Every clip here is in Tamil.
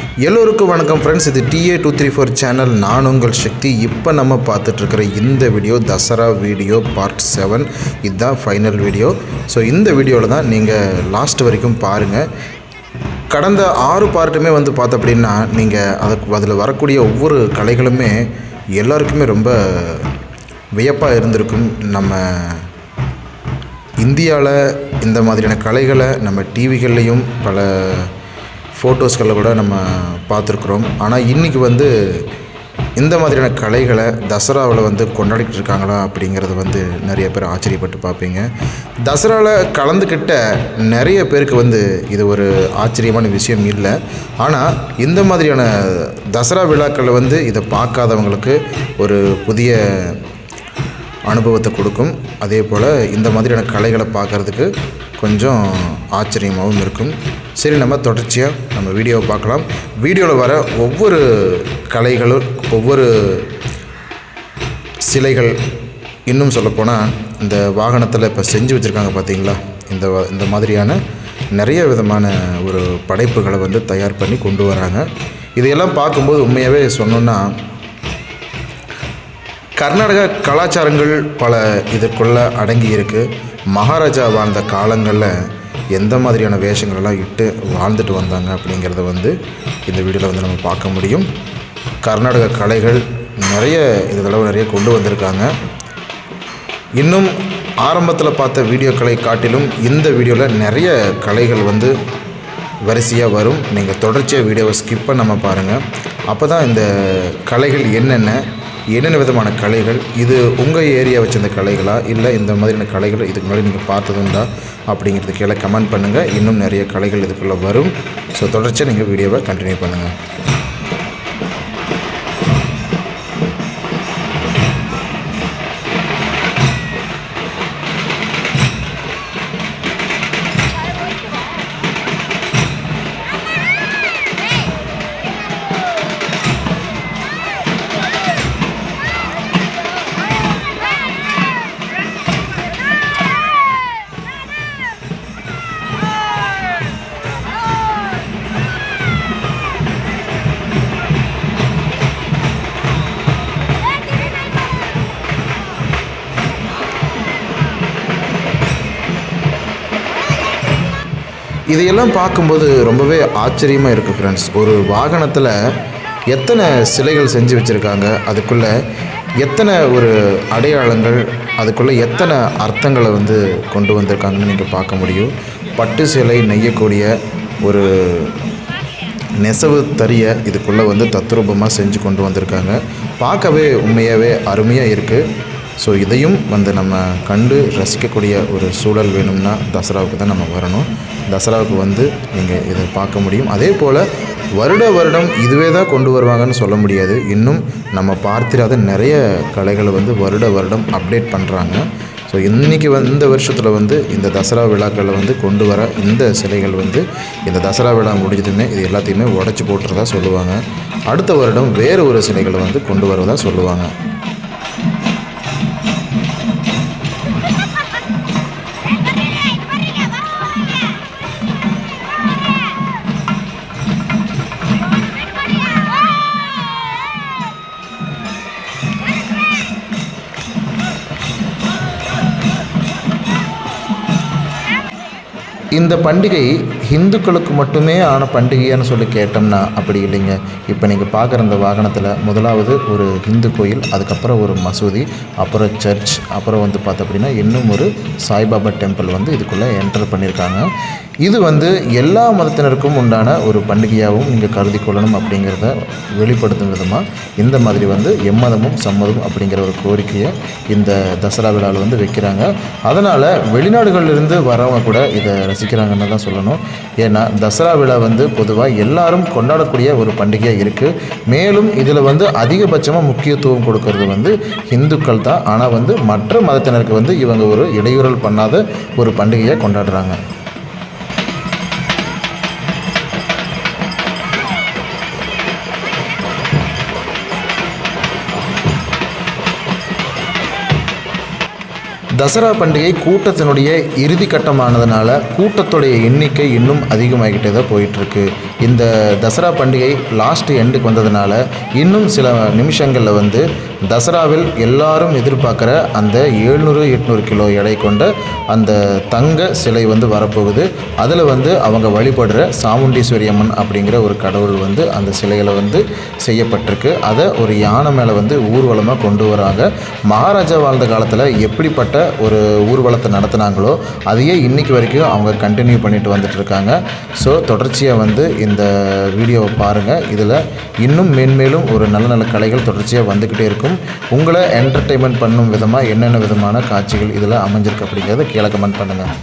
எல்லோருக்கும் வணக்கம் ஃப்ரெண்ட்ஸ் இது DA two three four channel நான் உங்கள் சக்தி. இப்போ நம்ம பார்த்துட்ருக்கிற இந்த video Dasara video part seven இதுதான் ஃபைனல் வீடியோ ஸோ இந்த வீடியோவில் தான் நீங்கள் லாஸ்ட் வரைக்கும் பாருங்கள் கடந்த ஆறு பார்ட்டுமே வந்து பார்த்த அப்படின்னா நீங்கள் அதுக்கு அதில் வரக்கூடிய ஒவ்வொரு கலைகளுமே எல்லாருக்குமே ரொம்ப வியப்பாக இருந்திருக்கும். நம்ம இந்தியாவில் இந்த மாதிரியான கலைகளை நம்ம டிவிகள்லேயும் பல ஃபோட்டோஸ்களில் கூட நம்ம பார்த்துருக்குறோம். ஆனால் இன்றைக்கி வந்து இந்த மாதிரியான கலைகளை தசராவில் வந்து கொண்டாடிட்டு இருக்காங்களா அப்படிங்கிறது வந்து நிறைய பேர் ஆச்சரியப்பட்டு பார்ப்பீங்க. தசராவில் கலந்துக்கிட்ட நிறைய பேருக்கு வந்து இது ஒரு ஆச்சரியமான விஷயம் இல்லை. ஆனால் இந்த மாதிரியான தசரா விழாக்களில் வந்து இதை பார்க்காதவங்களுக்கு ஒரு புதிய அனுபவத்தை கொடுக்கும். அதே போல் இந்த மாதிரியான கலைகளை பார்க்குறதுக்கு கொஞ்சம் ஆச்சரியமாகவும் இருக்கும். சரி நம்ம தொடர்ச்சியாக நம்ம வீடியோவை பார்க்கலாம். வீடியோவில் வர ஒவ்வொரு கலைகளும் ஒவ்வொரு சிலைகள் இன்னும் சொல்லப்போனால் இந்த வாகனத்தில் இப்போ செஞ்சு வச்சுருக்காங்க பார்த்தீங்களா இந்த வ- இந்த மாதிரியான நிறைய விதமான ஒரு படைப்புகளை வந்து தயார் பண்ணி கொண்டு வராங்க. இதையெல்லாம் பார்க்கும்போது உண்மையாகவே சொன்னோன்னா கர்நாடக கலாச்சாரங்கள் பல இதற்குள்ளே அடங்கி இருக்குது மகாராஜா வாழ்ந்த காலங்களில் எந்த மாதிரியான வேஷங்களெல்லாம் இட்டு வாழ்ந்துட்டு வந்தாங்க அப்படிங்கிறத வந்து இந்த வீடியோவில் வந்து நம்ம பார்க்க முடியும். கர்நாடக கலைகள் நிறைய இந்த தடவை நிறைய கொண்டு வந்திருக்காங்க. இன்னும் ஆரம்பத்தில் பார்த்த வீடியோக்களை காட்டிலும் இந்த வீடியோவில் நிறைய கலைகள் வந்து வரிசையாக வரும். நீங்கள் தொடர்ச்சியாக வீடியோவை ஸ்கிப் பண்ணாமல் பாருங்கள் அப்போ தான் இந்த கலைகள் என்னென்ன என்னென்ன விதமான கலைகள்? இது உங்கள் ஏரியா வச்சிருந்த கலைகளா? இல்லை இந்த மாதிரியான கலைகள் இதுக்கு முன்னாடி நீங்கள் பார்த்ததுண்டா அப்படிங்கிறது கீழே கமெண்ட் பண்ணுங்கள் இன்னும் நிறைய கலைகள் இதுக்குள்ளே வரும். ஸோ தொடர்ச்சியாக நீங்கள் வீடியோவை கண்டினியூ பண்ணுங்கள் இதையெல்லாம் பார்க்கும்போது ரொம்பவே ஆச்சரியமாக இருக்குது ஃப்ரெண்ட்ஸ் ஒரு வாகனத்தில் எத்தனை சிலைகள் செஞ்சு வச்சுருக்காங்க அதுக்குள்ளே எத்தனை ஒரு அடையாளங்கள் அதுக்குள்ளே எத்தனை அர்த்தங்களை வந்து கொண்டு வந்திருக்காங்கன்னு நீங்கள் பார்க்க முடியும். பட்டு சிலை நெய்யக்கூடிய ஒரு நெசவு தறிய இதுக்குள்ளே வந்து தத்ரூபமாக செஞ்சு கொண்டு வந்திருக்காங்க. பார்க்கவே உண்மையாகவே அருமையாக இருக்குது ஸோ இதையும் வந்து நம்ம கண்டு ரசிக்கக்கூடிய ஒரு சூழல் வேணும்னா தசராவுக்கு தான் நம்ம வரணும். தசராவுக்கு வந்து நீங்கள் இதை பார்க்க முடியும். அதே போல் வருட வருடம் இதுவே தான் கொண்டு வருவாங்கன்னு சொல்ல முடியாது. இன்னும் நம்ம பார்த்திராத நிறைய கலைகளை வந்து வருட வருடம் அப்டேட் பண்ணுறாங்க ஸோ இன்றைக்கி வந்து இந்த வருஷத்தில் வந்து இந்த தசரா விழாக்களில் வந்து கொண்டு வர இந்த சிலைகள் வந்து இந்த தசரா விழா முடிஞ்சதுமே இது எல்லாத்தையுமே உடச்சி போட்டுறதா சொல்லுவாங்க. அடுத்த வருடம் வேறு ஒரு சிலைகளை வந்து கொண்டு வரதா சொல்லுவாங்க. இந்த பண்டிகை ஹிந்துக்களுக்கு மட்டுமே ஆன பண்டிகைன்னு சொல்லி கேட்டோம்னா அப்படி இல்லைங்க. இப்போ நீங்கள் பார்க்குற இந்த வாகனத்தில் முதலாவது ஒரு ஹிந்து கோயில் அதுக்கப்புறம் ஒரு மசூதி அப்புறம் சர்ச் அப்புறம் வந்து பார்த்த அப்படின்னா இன்னும் ஒரு சாய்பாபா டெம்பிள் வந்து இதுக்குள்ளே என்டர் பண்ணியிருக்காங்க இது வந்து எல்லா மதத்தினருக்கும் உண்டான ஒரு பண்டிகையாகவும் நீங்கள் கருதி கொள்ளணும் அப்படிங்கிறத வெளிப்படுத்தும் விதமாக இந்த மாதிரி வந்து எம்மதமும் சம்மதம் அப்படிங்கிற ஒரு கோரிக்கையை இந்த தசரா விழாவில் வந்து வைக்கிறாங்க. அதனால் வெளிநாடுகளிலிருந்து வரவங்க கூட இதை ரசிக்கிறாங்கன்னு தான் சொல்லணும். ஏன்னா தசரா விழா வந்து பொதுவாக எல்லாரும் கொண்டாடக்கூடிய ஒரு பண்டிகையாக இருக்குது மேலும் இதில் வந்து அதிகபட்சமாக முக்கியத்துவம் கொடுக்கறது வந்து இந்துக்கள் தான். ஆனால் வந்து மற்ற மதத்தினருக்கு வந்து இவங்க ஒரு இடையூறல் பண்ணாத ஒரு பண்டிகையை கொண்டாடுறாங்க. தசரா பண்டிகை கூட்டத்தினுடைய இறுதி கட்டமானதுனால கூட்டத்துடைய எண்ணிக்கை இன்னும் அதிகமாகிட்டே தான் போயிட்டுருக்கு. இந்த தசரா பண்டிகை லாஸ்ட் எண்டுக்கு வந்ததுனால இன்னும் சில நிமிஷங்களில் வந்து தசராவில் எல்லாரும் எதிர்பார்க்குற அந்த ஏழ்நூறு எட்நூறு கிலோ எடை கொண்ட அந்த தங்க சிலை வந்து வரப்போகுது. அதில் வந்து அவங்க வழிபடுற சாமுண்டீஸ்வரி அம்மன் அப்படிங்கிற ஒரு கடவுள் வந்து அந்த சிலையில் வந்து செய்யப்பட்டிருக்கு. அதை ஒரு யானை மேலே வந்து ஊர்வலமாக கொண்டு வராங்க. மகாராஜா வாழ்ந்த காலத்தில் எப்படிப்பட்ட ஒரு ஊர்வலத்தை நடத்தினாங்களோ அதையே இன்னைக்கு வரைக்கும் அவங்க கண்டினியூ பண்ணிட்டு வந்துட்டு இருக்காங்க. ஸோ தொடர்ச்சியாக வந்து இந்த இந்த வீடியோவை பாருங்கள் இதில் இன்னும் மேன்மேலும் ஒரு நல்ல நல்ல கலைகள் தொடர்ச்சியாக வந்துக்கிட்டே இருக்கும். உங்களை என்டர்டெயின்மெண்ட் பண்ணும் விதமாக என்னென்ன விதமான காட்சிகள் இதில் அமைஞ்சிருக்கு அப்படிங்கிறத கீழே கமெண்ட் பண்ணுங்கள்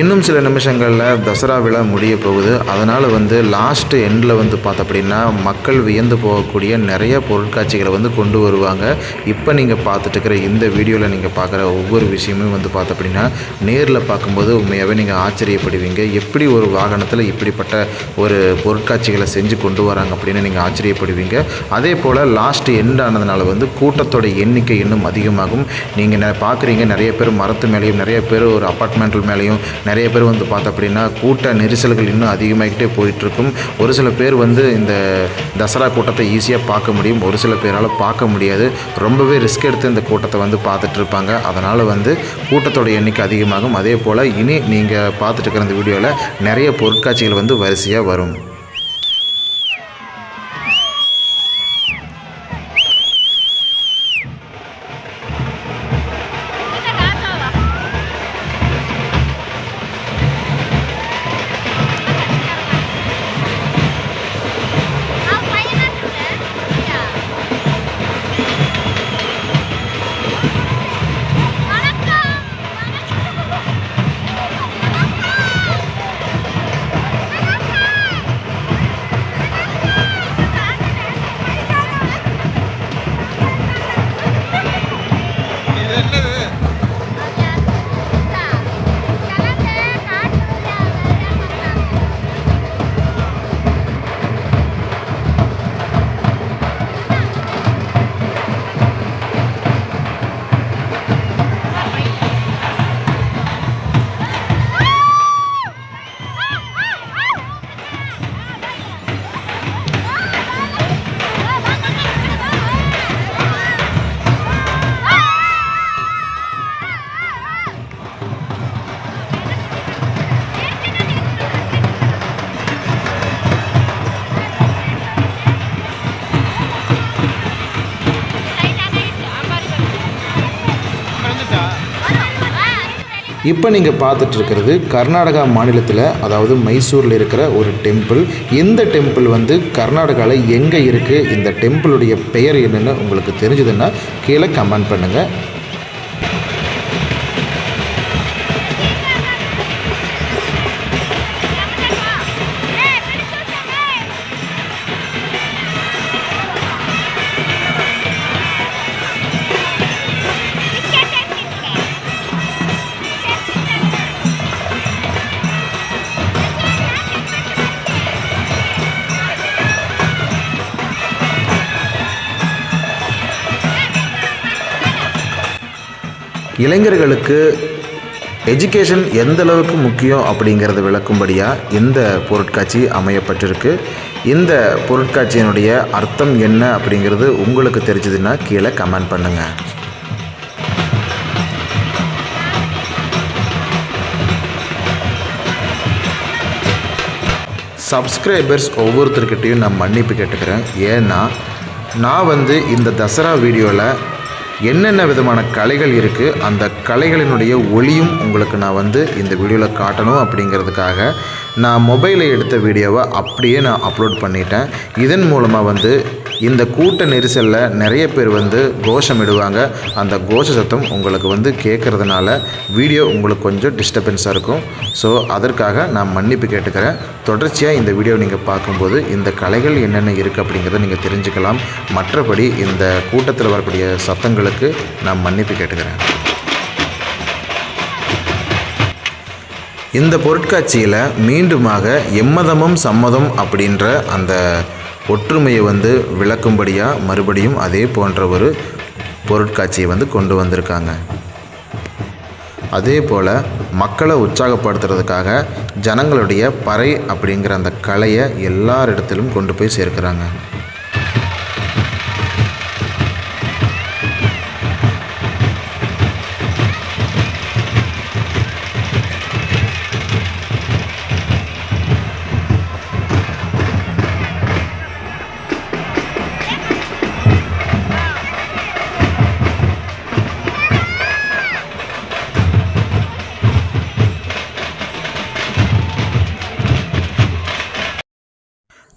இன்னும் சில நிமிஷங்களில் தசரா விழா முடிய போகுது. அதனால் வந்து லாஸ்ட்டு எண்டில் வந்து பார்த்த அப்படின்னா மக்கள் வியந்து போகக்கூடிய நிறைய பொருட்காட்சிகளை வந்து கொண்டு வருவாங்க. இப்போ நீங்கள் பார்த்துட்டு இருக்கிற இந்த வீடியோவில் நீங்கள் பார்க்குற ஒவ்வொரு விஷயமும் வந்து பார்த்த அப்படின்னா நேரில் பார்க்கும்போது உண்மையாகவே நீங்கள் ஆச்சரியப்படுவீங்க. எப்படி ஒரு வாகனத்தில் இப்படிப்பட்ட ஒரு பொருட்காட்சிகளை செஞ்சு கொண்டு வராங்க அப்படின்னு நீங்கள் ஆச்சரியப்படுவீங்க. அதே போல் லாஸ்ட் எண்ட் ஆனதுனால வந்து கூட்டத்தோட எண்ணிக்கை இன்னும் அதிகமாகும். நீங்கள் பார்க்குறீங்க நிறைய பேர் மரத்து மேலேயும் நிறைய பேர் ஒரு அப்பார்ட்மெண்ட்டல் மேலேயும் நிறைய பேர் வந்து பார்த்தோம் அப்படின்னா கூட்ட நெரிசல்கள் இன்னும் அதிகமாகிட்டே போயிட்டுருக்கும். ஒரு சில பேர் வந்து இந்த தசரா கூட்டத்தை ஈஸியாக பார்க்க முடியும். ஒரு சில பேரால் பார்க்க முடியாது. ரொம்பவே ரிஸ்க் எடுத்து இந்த கூட்டத்தை வந்து பார்த்துட்டு இருப்பாங்க அதனால் வந்து கூட்டத்தோட எண்ணிக்கை அதிகமாகும். அதே போல் இனி நீங்கள் பார்த்துட்டு இருக்கிற இந்த வீடியோவில் நிறைய பொருட்காட்சிகள் வந்து வரிசையாக வரும். இப்போ நீங்கள் பார்த்துட்டு இருக்கிறது கர்நாடகா மாநிலத்தில் அதாவது மைசூரில் இருக்கிற ஒரு டெம்பிள். இந்த டெம்பிள் வந்து கர்நாடகாவில் எங்கே இருக்குது இந்த டெம்பிளுடைய பெயர் என்னென்னு உங்களுக்கு தெரிஞ்சதுன்னா கீழே கமெண்ட் பண்ணுங்கள் இளைஞர்களுக்கு எஜுகேஷன் எந்த அளவுக்கு முக்கியம் அப்படிங்கிறத விளக்கும்படியாக இந்த பொருட்காட்சி அமையப்பட்டிருக்கு. இந்த பொருட்காட்சியினுடைய அர்த்தம் என்ன அப்படிங்கிறது உங்களுக்கு தெரிஞ்சதுன்னா கீழே கமெண்ட் பண்ணுங்கள் சப்ஸ்கிரைபர்ஸ் ஒவ்வொருத்தர்கிட்டையும் நான் மன்னிப்பு கேட்டுக்கிறேன். ஏன்னா நான் வந்து இந்த தசரா வீடியோவில் என்னென்ன விதமான கலைகள் இருக்குது அந்த கலைகளினுடைய ஒளியும் உங்களுக்கு நான் வந்து இந்த வீடியோவில் காட்டணும் அப்படிங்கிறதுக்காக நான் மொபைலில் எடுத்த வீடியோவை அப்படியே நான் அப்லோட் பண்ணிட்டேன். இதன் மூலமாக வந்து இந்த கூட்ட நெரிசலில் நிறைய பேர் வந்து கோஷமிடுவாங்க. அந்த கோஷ சத்தம் உங்களுக்கு வந்து கேட்குறதுனால வீடியோ உங்களுக்கு கொஞ்சம் டிஸ்டர்பன்ஸாக இருக்கும். ஸோ அதற்காக நான் மன்னிப்பு கேட்டுக்கிறேன். தொடர்ச்சியாக இந்த வீடியோ நீங்கள் பார்க்கும்போது இந்த கலைகள் என்னென்ன இருக்குது அப்படிங்கிறத நீங்கள் தெரிஞ்சுக்கலாம். மற்றபடி இந்த கூட்டத்தில் வரக்கூடிய சத்தங்களுக்கு நான் மன்னிப்பு கேட்டுக்கிறேன். இந்த பொருட்காட்சியில் மீண்டுமாக எம்மதமும் சம்மதம் அப்படின்ற அந்த ஒற்றுமையை வந்து விளக்கும்படியாக மறுபடியும் அதே போன்ற ஒரு பொருட்காட்சியை வந்து கொண்டு வந்திருக்காங்க. அதே போல் மக்களை உற்சாகப்படுத்துறதுக்காக ஜனங்களுடைய பறை அப்படிங்கிற அந்த கலையை எல்லாரிடத்திலும் கொண்டு போய் சேர்க்குறாங்க.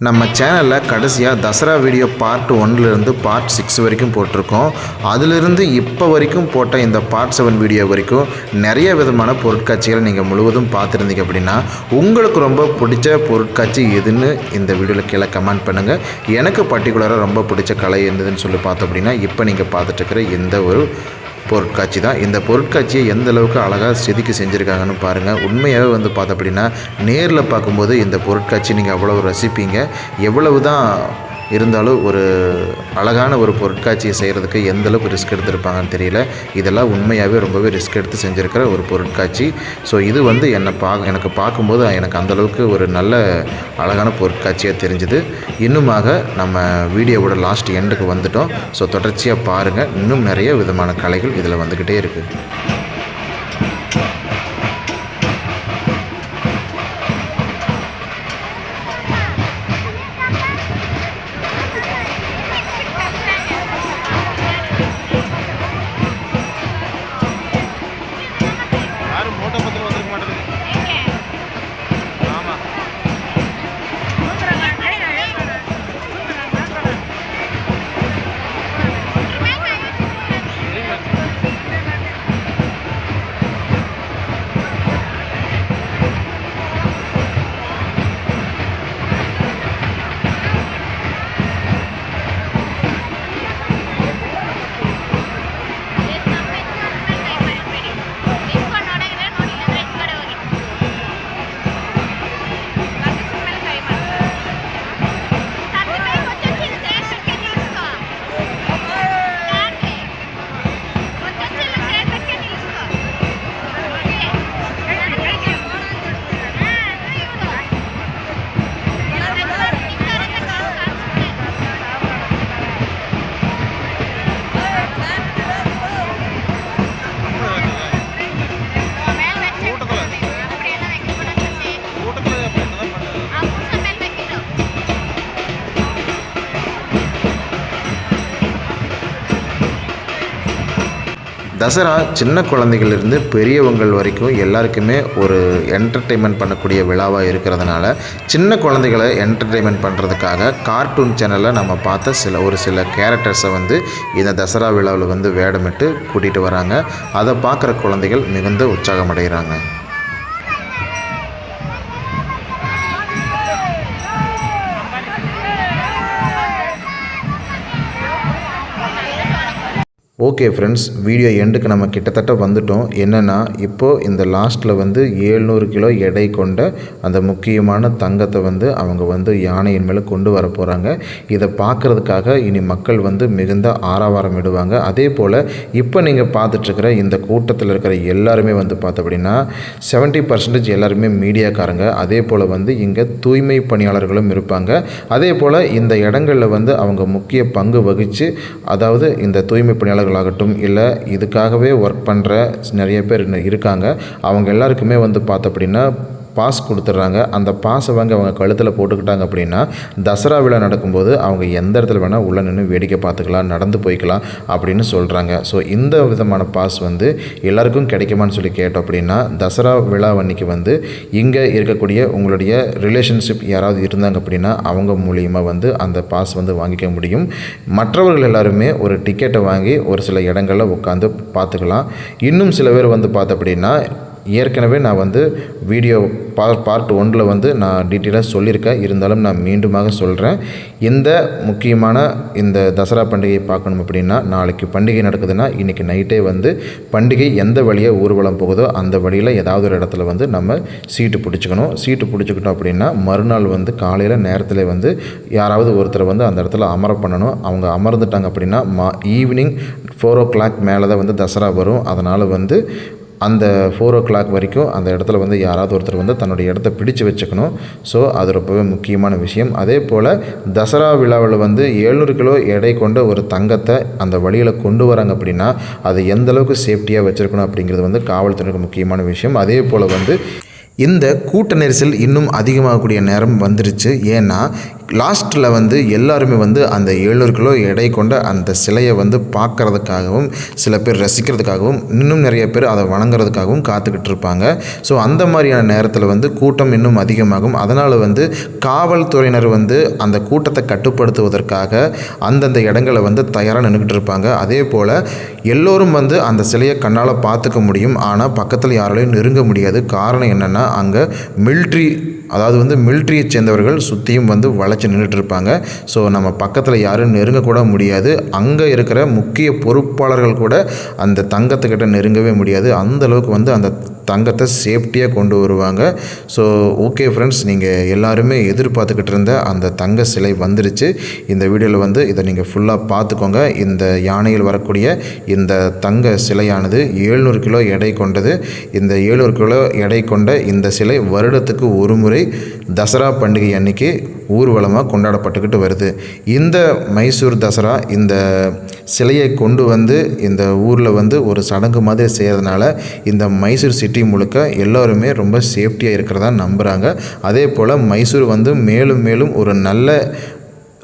நம்ம சேனலில் கடைசியாக தசரா வீடியோ பார்ட் ஒன்லேருந்து பார்ட் சிக்ஸ் வரைக்கும் போட்டிருக்கோம். அதிலிருந்து இப்போ வரைக்கும் போட்ட இந்த பார்ட் செவன் வீடியோ வரைக்கும் நிறைய விதமான பொருட்காட்சிகளை நீங்கள் முழுவதும் பார்த்துருந்தீங்க அப்படின்னா உங்களுக்கு ரொம்ப பிடிச்ச பொருட்காட்சி எதுன்னு இந்த வீடியோவில் கீழே கமெண்ட் பண்ணுங்கள் எனக்கு பர்டிகுலராக ரொம்ப பிடிச்ச கலை என்னதுன்னு சொல்லி பார்த்தோம் அப்படின்னா இப்போ நீங்கள் பார்த்துட்டு இருக்கிற எந்த ஒரு பொருட்காட்சி தான். இந்த பொருட்காட்சியை எந்த அளவுக்கு அழகாக செதுக்கி செஞ்சுருக்காங்கன்னு பாருங்கள் உண்மையாகவே வந்து பார்த்தோம் அப்படின்னா நேரில் பார்க்கும்போது இந்த பொருட்காட்சி நீங்கள் அவ்வளோ ரசிப்பீங்க. எவ்வளவு தான் இருந்தாலும் ஒரு அழகான ஒரு பொருட்காட்சியை செய்கிறதுக்கு எந்தளவுக்கு ரிஸ்க் எடுத்திருப்பாங்கன்னு தெரியல. இதெல்லாம் உண்மையாகவே ரொம்பவே ரிஸ்க் எடுத்து செஞ்சுருக்கிற ஒரு பொருட்காட்சி. ஸோ இது வந்து என்னை பா எனக்கு பார்க்கும்போது எனக்கு அந்தளவுக்கு ஒரு நல்ல அழகான பொருட்காட்சியாக தெரிஞ்சுது. இன்னுமாக நம்ம வீடியோவோட லாஸ்ட் எண்டுக்கு வந்துட்டோம். ஸோ தொடர்ச்சியாக பாருங்கள் இன்னும் நிறைய விதமான கலைகள் இதில் வந்துக்கிட்டே இருக்குது தசரா சின்ன குழந்தைகளிலிருந்து பெரியவங்கள் வரைக்கும் எல்லாருக்குமே ஒரு என்டர்டெயின்மெண்ட் பண்ணக்கூடிய விழாவாக இருக்கிறதுனால சின்ன குழந்தைகளை என்டர்டெயின்மெண்ட் பண்ணுறதுக்காக கார்ட்டூன் சேனலில் நம்ம பார்த்த சில ஒரு சில கேரக்டர்ஸை வந்து இந்த தசரா விழாவில் வந்து வேடமிட்டு கூட்டிகிட்டு வராங்க. அதை பார்க்குற குழந்தைகள் மிகுந்த உற்சாகமடைகிறாங்க. ஓகே ஃப்ரெண்ட்ஸ் வீடியோ எண்டுக்கு நம்ம கிட்டத்தட்ட வந்துட்டோம். என்னென்னா இப்போது இந்த லாஸ்ட்டில் வந்து ஏழ்நூறு கிலோ எடை கொண்ட அந்த முக்கியமான தங்கத்தை வந்து அவங்க வந்து யானையின் மேலே கொண்டு வர போகிறாங்க இதை பார்க்குறதுக்காக இனி மக்கள் வந்து மிகுந்த ஆரவாரம் இடுவாங்க. அதே போல் இப்போ நீங்கள் பார்த்துட்ருக்கிற இந்த கூட்டத்தில் இருக்கிற எல்லாருமே வந்து பார்த்த அப்படின்னா செவன்ட்டி பர்சன்டேஜ் எல்லாருமே மீடியாக்காரங்க. அதே போல் வந்து இங்கே தூய்மை பணியாளர்களும் இருப்பாங்க. அதே போல் இந்த இடங்களில் வந்து அவங்க முக்கிய பங்கு வகித்து அதாவது இந்த தூய்மை நண்பர்களாகட்டும் இல்லை இதுக்காகவே ஒர்க் பண்ணுற நிறைய பேர் இருக்காங்க. அவங்க எல்லாருக்குமே வந்து பார்த்த அப்படின்னா பாஸ் கொடுத்துட்றாங்க. அந்த பாஸை வாங்கி அவங்க கழுத்தில் போட்டுக்கிட்டாங்க அப்படின்னா தசரா விழா நடக்கும்போது அவங்க எந்த இடத்துல வேணால் உள்ளே நின்று வேடிக்கை பார்த்துக்கலாம் நடந்து போய்க்கலாம் அப்படின்னு சொல்கிறாங்க ஸோ இந்த விதமான பாஸ் வந்து எல்லாருக்கும் கிடைக்குமான்னு சொல்லி கேட்டோம் அப்படின்னா தசரா விழா அன்னைக்கு வந்து இங்கே இருக்கக்கூடிய உங்களுடைய ரிலேஷன்ஷிப் யாராவது இருந்தாங்க அப்படின்னா அவங்க மூலியமாக வந்து அந்த பாஸ் வந்து வாங்கிக்க முடியும். மற்றவர்கள் எல்லாருமே ஒரு டிக்கெட்டை வாங்கி ஒரு சில இடங்களில் உட்காந்து பார்த்துக்கலாம். இன்னும் சில பேர் வந்து பார்த்தோம் அப்படின்னா ஏற்கனவே நான் வந்து வீடியோ பா பார்ட் ஒன்றில் வந்து நான் டீட்டெயிலாக சொல்லியிருக்கேன். இருந்தாலும் நான் மீண்டுமாக சொல்கிறேன் இந்த முக்கியமான இந்த தசரா பண்டிகையை பார்க்கணும் அப்படின்னா நாளைக்கு பண்டிகை நடக்குதுன்னா இன்றைக்கி நைட்டே வந்து பண்டிகை எந்த வழியாக ஊர்வலம் போகுதோ அந்த வழியில் ஏதாவது ஒரு இடத்துல வந்து நம்ம சீட்டு பிடிச்சிக்கணும். சீட்டு பிடிச்சிக்கிட்டோம் அப்படின்னா மறுநாள் வந்து காலையில் நேரத்தில் வந்து யாராவது ஒருத்தரை வந்து அந்த இடத்துல அமர பண்ணணும். அவங்க அமர்ந்துட்டாங்க அப்படின்னா மா ஈவினிங் ஃபோர் ஓ கிளாக் மேலே தான் வந்து தசரா வரும். அதனால் வந்து அந்த ஃபோர் ஓ கிளாக் வரைக்கும் அந்த இடத்துல வந்து யாராவது ஒருத்தர் வந்து தன்னுடைய இடத்த பிடிச்சு வச்சுக்கணும். ஸோ அது ரொம்பவே முக்கியமான விஷயம். அதே போல் தசரா விழாவில் வந்து எழுநூறு கிலோ எடை கொண்ட ஒரு தங்கத்தை அந்த வழியில் கொண்டு வராங்க அப்படின்னா அதை எந்த அளவுக்கு சேஃப்டியாக வச்சுருக்கணும் அப்படிங்கிறது வந்து காவல்துறைக்கு முக்கியமான விஷயம். அதே போல் வந்து இந்த கூட்ட நெரிசல் இன்னும் அதிகமாகக்கூடிய நேரம் வந்துருச்சு. ஏன்னா லாஸ்ட்டில் வந்து எல்லாருமே வந்து அந்த ஏழ்நூறு கிலோ எடை கொண்ட அந்த சிலையை வந்து பார்க்கறதுக்காகவும் சில பேர் ரசிக்கிறதுக்காகவும் இன்னும் நிறைய பேர் அதை வணங்குறதுக்காகவும் காத்துக்கிட்டு இருப்பாங்க. ஸோ அந்த மாதிரியான நேரத்தில் வந்து கூட்டம் இன்னும் அதிகமாகும். அதனால் வந்து காவல்துறையினர் வந்து அந்த கூட்டத்தை கட்டுப்படுத்துவதற்காக அந்தந்த இடங்களை வந்து தயாராக நின்றுக்கிட்டு இருப்பாங்க. அதே போல் எல்லோரும் வந்து அந்த சிலையை கண்ணால் பார்த்துக்க முடியும். ஆனால் பக்கத்தில் யாராலையும் நெருங்க முடியாது. காரணம் என்னென்னா அங்கே மில்ட்ரி அதாவது வந்து மிலிட்ரியை சேர்ந்தவர்கள் சுற்றியும் வந்து வளைச்சி நின்றுட்டு இருப்பாங்க ஸோ நம்ம பக்கத்தில் யாரும் நெருங்கக்கூட முடியாது. அங்கே இருக்கிற முக்கிய பொறுப்பாளர்கள் கூட அந்த தங்கத்துக்கிட்ட நெருங்கவே முடியாது. அந்த அளவுக்கு வந்து அந்த தங்கத்தை சேஃப்டியாக கொண்டு வருவாங்க. ஸோ ஓகே ஃப்ரெண்ட்ஸ் நீங்கள் எல்லாருமே எதிர்பார்த்துக்கிட்டு இருந்த அந்த தங்க சிலை வந்துருச்சு. இந்த வீடியோவில் வந்து இதை நீங்கள் ஃபுல்லாக பார்த்துக்கோங்க. இந்த யானையில் வரக்கூடிய இந்த தங்க சிலையானது ஏழ்நூறு கிலோ எடை கொண்டது. இந்த ஏழ்நூறு கிலோ எடை கொண்ட இந்த சிலை வருடத்துக்கு ஒரு முறை தசரா பண்டிகை அன்னைக்கு ஊர்வலமாக கொண்டாடப்பட்டுக்கிட்டு வருது. இந்த மைசூர் தசரா இந்த சிலையை கொண்டு வந்து இந்த ஊரில் வந்து ஒரு சடங்கு மாதிரி செய்கிறதுனால இந்த மைசூர் சிட்டி முழுக்க எல்லோருமே ரொம்ப சேஃப்டியாக இருக்கிறதா நம்புகிறாங்க அதே போல் மைசூர் வந்து மேலும் மேலும் ஒரு நல்ல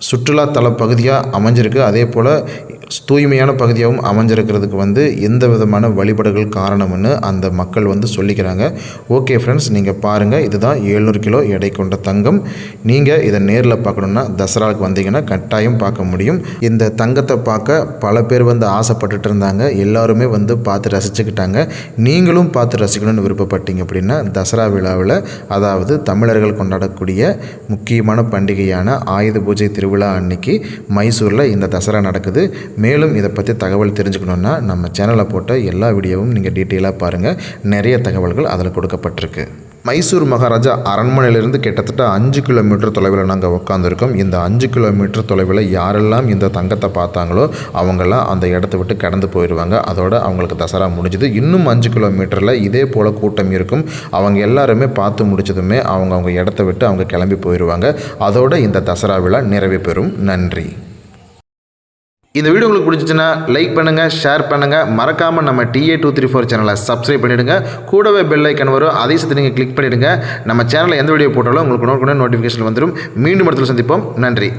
சுற்றுலாத்தல பகுதியாக அமைஞ்சிருக்கு. அதே போல் தூய்மையான பகுதியாகவும் அமைஞ்சிருக்கிறதுக்கு வந்து எந்த விதமான வழிபாடுகள் காரணம்னு அந்த மக்கள் வந்து சொல்லிக்கிறாங்க. ஓகே ஃப்ரெண்ட்ஸ் நீங்கள் பாருங்கள் இதுதான் ஏழ்நூறு கிலோ எடை கொண்ட தங்கம். நீங்கள் இதை நேரில் பார்க்கணுன்னா தசராவுக்கு வந்தீங்கன்னா கட்டாயம் பார்க்க முடியும். இந்த தங்கத்தை பார்க்க பல பேர் வந்து ஆசைப்பட்டுட்டு இருந்தாங்க. எல்லாருமே வந்து பார்த்து ரசிச்சுக்கிட்டாங்க. நீங்களும் பார்த்து ரசிக்கணும்னு விருப்பப்பட்டீங்க அப்படின்னா தசரா விழாவில் அதாவது தமிழர்கள் கொண்டாடக்கூடிய முக்கியமான பண்டிகையான ஆயுத பூஜை திருவிழா அன்னைக்கு மைசூரில் இந்த தசரா நடக்குது. மேலும் இதை பற்றி தகவல் தெரிஞ்சுக்கணுன்னா நம்ம சேனலில் போட்ட எல்லா வீடியோவும் நீங்கள் டீட்டெயிலாக பாருங்கள் நிறைய தகவல்கள் அதில் கொடுக்கப்பட்டிருக்கு. மைசூர் மகாராஜா அரண்மனையிலிருந்து கிட்டத்தட்ட அஞ்சு கிலோமீட்டர் தொலைவில் நாங்கள் உட்காந்துருக்கோம் இந்த அஞ்சு கிலோமீட்டர் தொலைவில் யாரெல்லாம் இந்த தங்கத்தை பார்த்தாங்களோ அவங்கெல்லாம் அந்த இடத்த விட்டு கடந்து போயிடுவாங்க அதோட அவங்களுக்கு தசரா முடிஞ்சுது. இன்னும் அஞ்சு கிலோமீட்டரில் இதே போல் கூட்டம் இருக்கும். அவங்க எல்லாருமே பார்த்து முடிச்சதுமே அவங்க அவங்க இடத்த விட்டு அவங்க கிளம்பி போயிடுவாங்க அதோட இந்த தசரா விழா நிறைவு பெறும். நன்றி. இந்த வீடியோ உங்களுக்கு பிடிச்சிச்சுன்னா லைக் பண்ணுங்கள் ஷேர் பண்ணுங்கள் மறக்காமல் நம்ம டிஏ டூ த்ரீ ஃபோர் சேனலை சப்ஸ்கிரைப் பண்ணிவிடுங்க கூடவே பெல் ஐக்கன் வரும். அதே சேர்த்து நீங்கள் கிளிக் பண்ணிவிடுங்க நம்ம சேனலில் எந்த வீடியோ போட்டாலும் உங்களுக்கு நோட் நோட்டிஃபிகேஷன் வந்துடும் மீண்டும் இடத்துல சந்திப்போம். நன்றி.